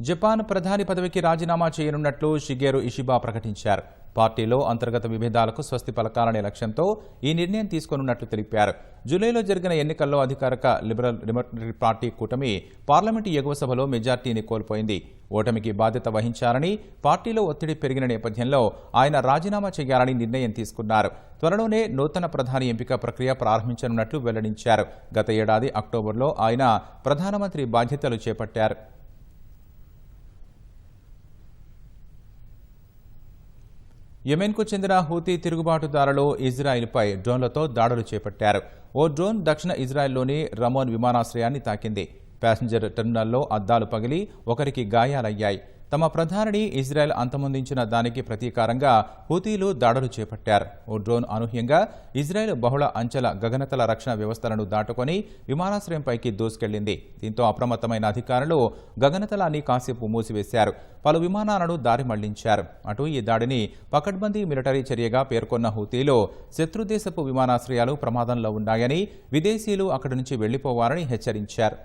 Japan ప్రధాని పదవికి రాజీనామా చేయనున్నట్లు షిగేరు ఇషిబా ప్రకటించారు. పార్టీలో అంతర్గత విభేదాలకు స్వస్తి పలకాలనే లక్ష్యంతో ఈ నిర్ణయం తీసుకోనున్నట్లు తెలిపారు. జూలైలో జరిగిన ఎన్నికల్లో అధికారిక లిబరల్ డెమోక్రటిక్ పార్టీ కూటమి పార్లమెంటు ఎగువ సభలో మెజార్టీని కోల్పోయింది. ఓటమికి బాధ్యత వహించాలని పార్టీలో ఒత్తిడి పెరిగిన నేపథ్యంలో ఆయన రాజీనామా చేయాలని నిర్ణయం తీసుకున్నారు. త్వరలోనే నూతన ప్రధాని ఎంపిక ప్రక్రియ ప్రారంభించనున్నట్లు వెల్లడించారు. గత ఏడాది అక్టోబర్లో ఆయన ప్రధానమంత్రి బాధ్యతలు చేపట్టారు. యెమెన్కు చెందిన హూతీ తిరుగుబాటుదారులు ఇజ్రాయిల్పై డ్రోన్లతో దాడులు చేపట్టారు. ఓ డ్రోన్ దక్షిణ ఇజ్రాయెల్లోని రమోన్ విమానాశ్రయాన్ని తాకింది. ప్యాసింజర్ టెర్మినల్లో అద్దాలు పగిలి ఒకరికి గాయాలయ్యాయి. తమ ప్రధానిని ఇజ్రాయెల్ అంతమొందించిన దానికి ప్రతీకారంగా హూతీలు దాడులు చేపట్టారు. ఓ డ్రోన్ అనూహ్యంగా ఇజ్రాయెల్ బహుళ అంచెల గగనతల రక్షణ వ్యవస్థలను దాటుకొని విమానాశ్రయంపైకి దూసుకెళ్ళింది దీంతో అప్రమత్తమైన అధికారులు గగనతలాన్ని కాసేపు మూసివేశారు. పలు విమానాలను దారి మళ్ళించారు. అటు ఈ దాడిని పకడ్బందీ మిలిటరీ చర్యగా పేర్కొన్న హూతీలు శత్రుదేశపు విమానాశ్రయాలు ప్రమాదంలో ఉన్నాయని విదేశీయులు అక్కడి నుంచి వెళ్ళిపోవాలని హెచ్చరించారు.